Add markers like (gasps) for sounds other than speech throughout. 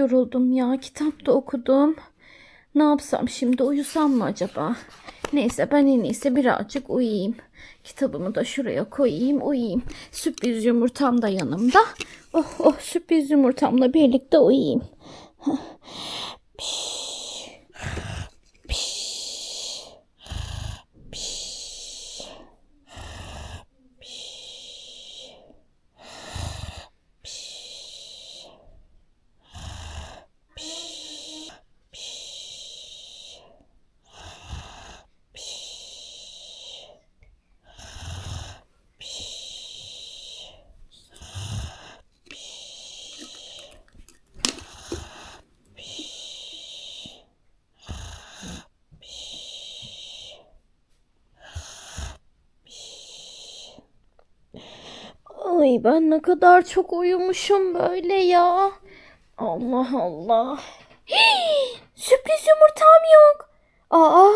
yoruldum ya. Kitap da okudum. Ne yapsam şimdi uyusam mı acaba? Neyse ben en iyisi birazcık uyuyayım. Kitabımı da şuraya koyayım uyuyayım. Sürpriz yumurtam da yanımda. Oh oh sürpriz yumurtamla birlikte uyuyayım. Ben ne kadar çok uyumuşum böyle ya. Allah Allah. Hii, sürpriz yumurtam yok. Aa,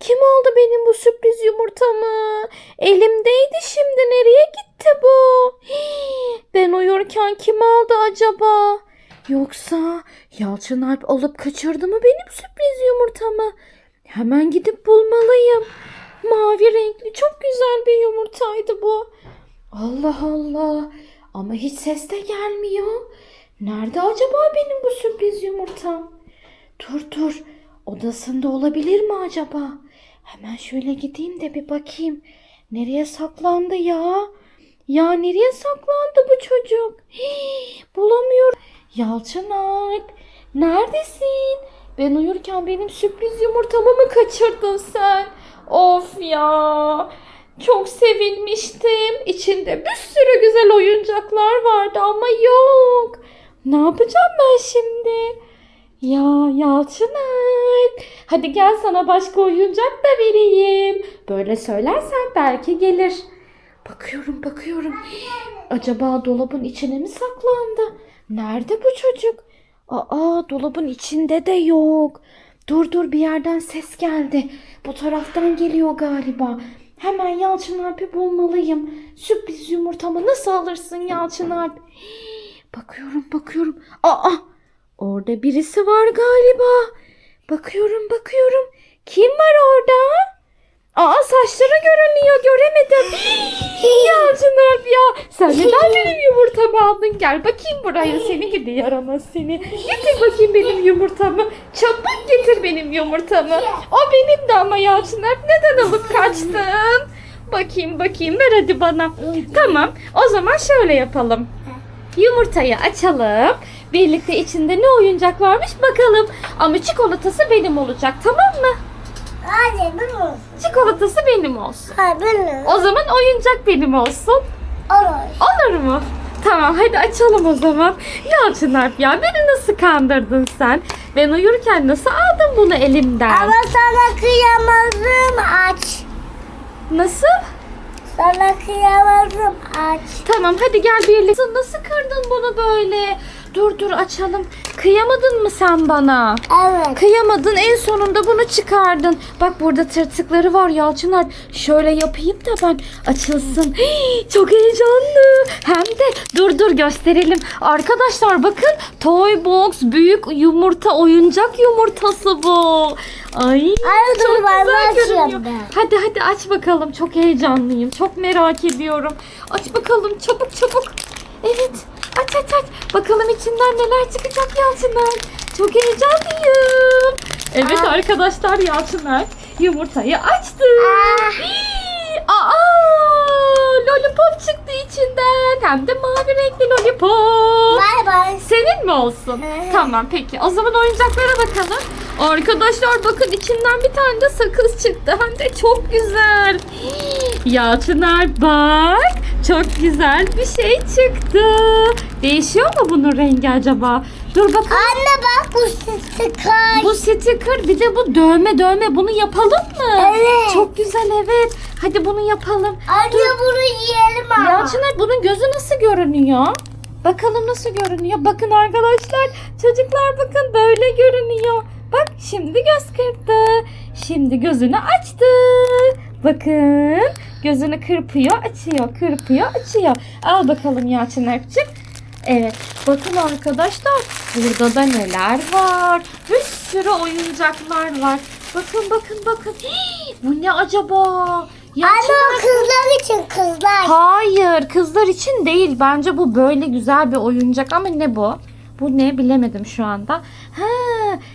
kim aldı benim bu sürpriz yumurtamı? Elimdeydi şimdi nereye gitti bu? Hii, ben uyurken kim aldı acaba? Yoksa Yalçın Alp alıp kaçırdı mı benim sürpriz yumurtamı? Hemen gidip bulmalıyım. Mavi renkli çok güzel bir yumurtaydı bu. Allah Allah. Ama hiç ses de gelmiyor. Nerede acaba benim bu sürpriz yumurtam? Dur dur. Odasında olabilir mi acaba? Hemen şöyle gideyim de bir bakayım. Nereye saklandı ya? Ya nereye saklandı bu çocuk? Hii, bulamıyorum. Yalçın Alp. Neredesin? Ben uyurken benim sürpriz yumurtamı mı kaçırdın sen? Of ya. Çok sevinmiştim. İçinde bir sürü güzel oyuncaklar vardı ama yok. Ne yapacağım ben şimdi? Ya Yalçın Alp. Hadi gel sana başka oyuncak da vereyim. Böyle söylersen belki gelir. Bakıyorum bakıyorum. Acaba dolabın içine mi saklandı? Nerede bu çocuk? Aa dolabın içinde de yok. Dur dur bir yerden ses geldi. Bu taraftan geliyor galiba. Hemen Yalçın Alp'i bulmalıyım. Sürpriz yumurtamı nasıl alırsın Yalçın Alp? (gasps) Bakıyorum bakıyorum. Aa orada birisi var galiba. Bakıyorum bakıyorum. Kim var orada? Aa saçları görünüyor göremedim. Yalçın Alp ya. Sen neden benim yumurtamı aldın? Gel bakayım buraya seni gidi yaramaz seni. Getir bakayım benim yumurtamı. Çabuk getir benim yumurtamı. O benim de ama Yalçın Alp neden alıp kaçtın? Bakayım bakayım ver hadi bana. Tamam o zaman şöyle yapalım. Yumurtayı açalım. Birlikte içinde ne oyuncak varmış bakalım. Ama çikolatası benim olacak tamam mı? Hadi ben olsun. Çikolatası benim olsun. Hayır ben olsun. O zaman oyuncak benim olsun. Olur. Olur mu? Tamam hadi açalım o zaman. Yalçın Alp ya beni nasıl kandırdın sen? Ben uyurken nasıl aldın bunu elimden? Ama sana kıyamazdım aç. Nasıl? Sana kıyamazdım aç. Tamam hadi gel birlikte. Nasıl kırdın bunu böyle? Dur dur açalım. Kıyamadın mı sen bana? Evet. Kıyamadın en sonunda bunu çıkardın. Bak burada tırtıkları var Yalçın Alp. Şöyle yapayım da ben açılsın. Hii, çok heyecanlı. Hem de dur dur gösterelim. Arkadaşlar bakın Toy Box büyük yumurta oyuncak yumurtası bu. Ay Ay, dur, çok ben güzel açıyorum görünüyor. ben. Hadi hadi aç bakalım. Çok heyecanlıyım. Çok merak ediyorum. Aç bakalım çabuk çabuk. Evet aç aç aç. Bakalım içinden neler çıkacak Yalçın Alp. Çok heyecanlıyım. Evet Aa. arkadaşlar Yalçın Alp yumurtayı açtı. Aa. Aa, lollipop çıktı içinden. Hem de mavi renkli lollipop. Bay bay. Senin mi olsun? Tamam peki. O zaman oyuncaklara bakalım. Arkadaşlar bakın içinden bir tane de sakız çıktı. Hem de çok güzel. Ya Çınar bak. Çok güzel bir şey çıktı. Değişiyor mu bunun rengi acaba? Dur bakalım. Anne bak bu sticker. Bu sticker bir de bu dövme dövme. Bunu yapalım mı? Evet. Çok güzel evet. Hadi bunu yapalım. Anne bunu yiyelim ama. Yalçınar bunun gözü nasıl görünüyor? Bakalım nasıl görünüyor. Bakın arkadaşlar. Çocuklar bakın böyle görünüyor. Bak şimdi göz kırptı. Şimdi gözünü açtı. Bakın gözünü kırpıyor açıyor kırpıyor açıyor. Al bakalım Yalçın Alp'cim. Evet. Bakın arkadaşlar burada da neler var. Bir sürü oyuncaklar var. Bakın bakın bakın. Hii, bu ne acaba? Ya Anne o kızlar için kızlar. Hayır kızlar için değil. Bence bu böyle güzel bir oyuncak ama ne bu? Bu ne bilemedim şu anda. Ha,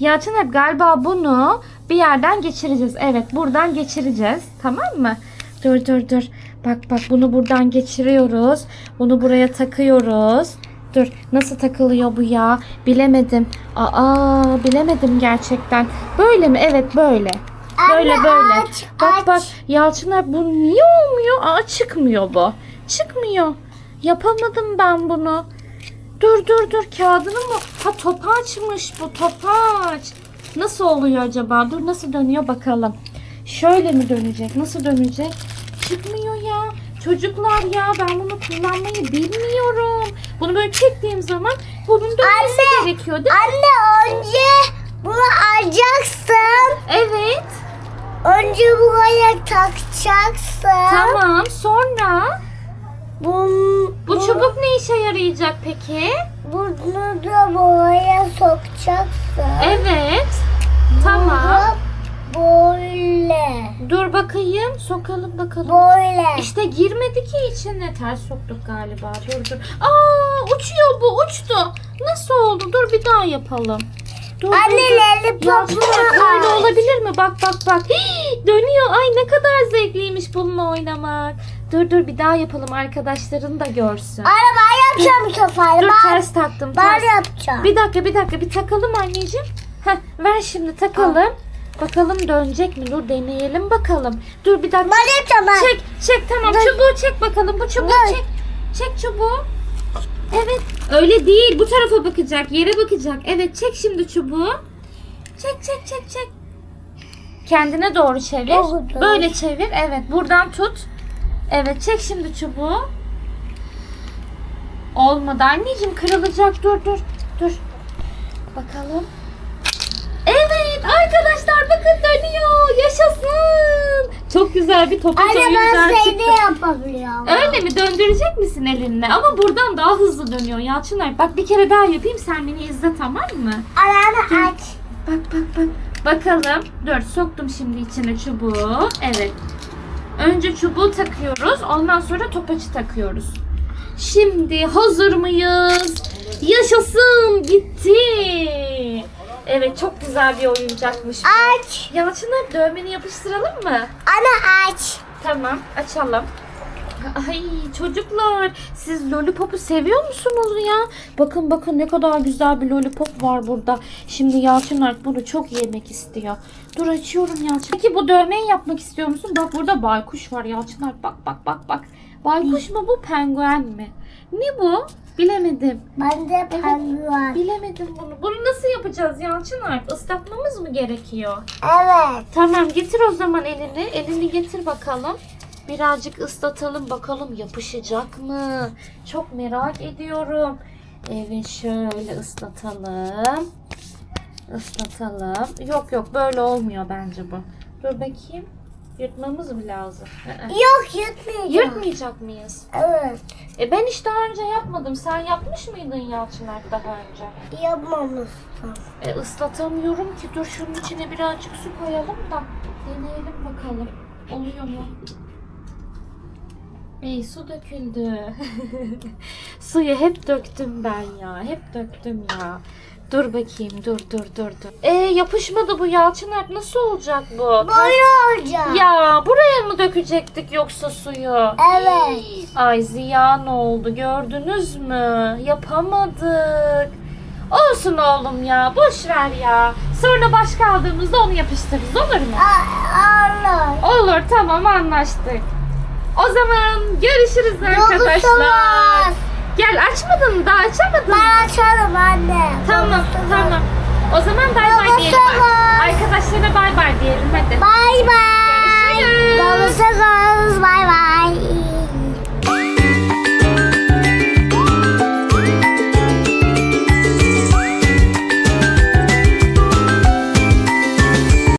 Yalçın hep galiba bunu bir yerden geçireceğiz. Evet buradan geçireceğiz. Tamam mı? Dur dur dur. Bak bak bunu buradan geçiriyoruz. Bunu buraya takıyoruz. Dur nasıl takılıyor bu ya? Bilemedim. Aa bilemedim gerçekten. Böyle mi? Evet böyle. Böyle Anne, böyle. aç, bak aç. bak Yalçınar bu niye olmuyor? Aa çıkmıyor bu. Çıkmıyor. Yapamadım ben bunu. Dur dur dur kağıdını mı? Ha topaçmış bu topaç. Nasıl oluyor acaba? Dur nasıl dönüyor bakalım. Şöyle mi dönecek? Nasıl dönecek? Çıkmıyor ya. Çocuklar ya ben bunu kullanmayı bilmiyorum. Bunu böyle çektiğim zaman bunun dönmesi Anne. gerekiyor değil mi? Anne önce bunu alacaksın. Evet. Önce buraya takacaksın. Tamam. Sonra Bunu, bu çubuk ne işe yarayacak peki? Bunu da buraya sokacaksın. Evet. Tamam. Bunu Böyle. Dur bakayım. Sokalım bakalım. Böyle. İşte girmedi ki içine. Ters soktuk galiba. Dur dur. Aa uçuyor bu uçtu. Nasıl oldu? Dur bir daha yapalım. Dur. Anneleri Çınar, böyle popunu olabilir mi? Bak bak bak. Hii, dönüyor. Ay ne kadar zevkliymiş bununla oynamak. Dur dur bir daha yapalım arkadaşların da görsün. Araba yapacağım bu sefer. Dur Ben, ters taktım. ben Ters. yapacağım. Bir dakika bir dakika bir takalım anneciğim. Heh, ver şimdi takalım. Bakalım dönecek mi? Dur deneyelim bakalım. Dur bir dakika. Yapacağım ben. Çek çek tamam Dur. çubuğu çek bakalım. Bu çubuğu Dur. çek. Çek çubuğu. Evet öyle değil bu tarafa bakacak yere bakacak. Evet çek şimdi çubuğu. Çek çek çek çek. Kendine doğru çevir. Doğru. Böyle çevir. Evet buradan tut. Evet çek şimdi çubuğu. Olmadı anneciğim kırılacak. Dur dur dur. Bakalım. Arkadaşlar bakın dönüyor. Yaşasın. Çok güzel bir topaç Anne ben oyuncağı seni çıktı. yapabiliyorum. Öyle mi? Döndürecek misin elinle? Ama buradan daha hızlı dönüyor Yalçınay. Bak bir kere daha yapayım sen beni izle tamam mı? Anne aç. Bak bak bak. Bakalım. Dur soktum şimdi içine çubuğu. Evet. Önce çubuğu takıyoruz. Ondan sonra topaçı takıyoruz. Şimdi hazır mıyız? Yaşasın gitti. Evet çok güzel bir oyuncakmış. bu. Aç. Yalçınay dövmeni yapıştıralım mı? Anne aç. Tamam açalım. Ay çocuklar siz lollipopu seviyor musunuz ya? Bakın bakın ne kadar güzel bir lollipop var burada. Şimdi Yalçın Alp bunu çok yemek istiyor. Dur açıyorum Yalçın. Peki bu dövmeyi yapmak istiyor musun? Bak burada baykuş var Yalçın Alp. Bak bak bak bak. Baykuş mu bu penguen mi? Ne bu? Bilemedim. Ben de penguen. Bilemedim bunu. Bunu nasıl yapacağız Yalçın Alp? Islatmamız mı gerekiyor? Evet. Tamam getir o zaman elini. Elini getir bakalım. Birazcık ıslatalım bakalım yapışacak mı? Çok merak ediyorum. Evet şöyle ıslatalım. Islatalım. Yok yok böyle olmuyor bence bu. Dur bakayım. Yırtmamız mı lazım? Yok yutmayacağım. Yırtmayacak mıyız? Evet. E ben hiç daha önce yapmadım. Sen yapmış mıydın Yalçınar daha önce? Yapmamışsın. E, ıslatamıyorum ki. Dur şunun içine birazcık su koyalım da deneyelim bakalım. Oluyor mu? Ey su döküldü. (laughs) Suyu hep döktüm ben ya. Hep döktüm ya. Dur bakayım. Dur dur dur dur. E yapışmadı bu Yalçın Alp. Nasıl olacak bu? Böyle olacak. Ya buraya mı dökecektik yoksa suyu? Evet. Ay ziyan oldu gördünüz mü? Yapamadık. Olsun oğlum ya boş ver ya. Sonra başka aldığımızda onu yapıştırırız olur mu? Allah. Olur tamam anlaştık. O zaman görüşürüz arkadaşlar. Gel açmadın mı daha açamadın mı? Ben açarım anne. Tamam Yolculuk. tamam. O zaman bay bay diyelim. Arkadaşlarına bay bay diyelim hadi. Bay bay. Görüşürüz. Görüşürüz. Bay bay.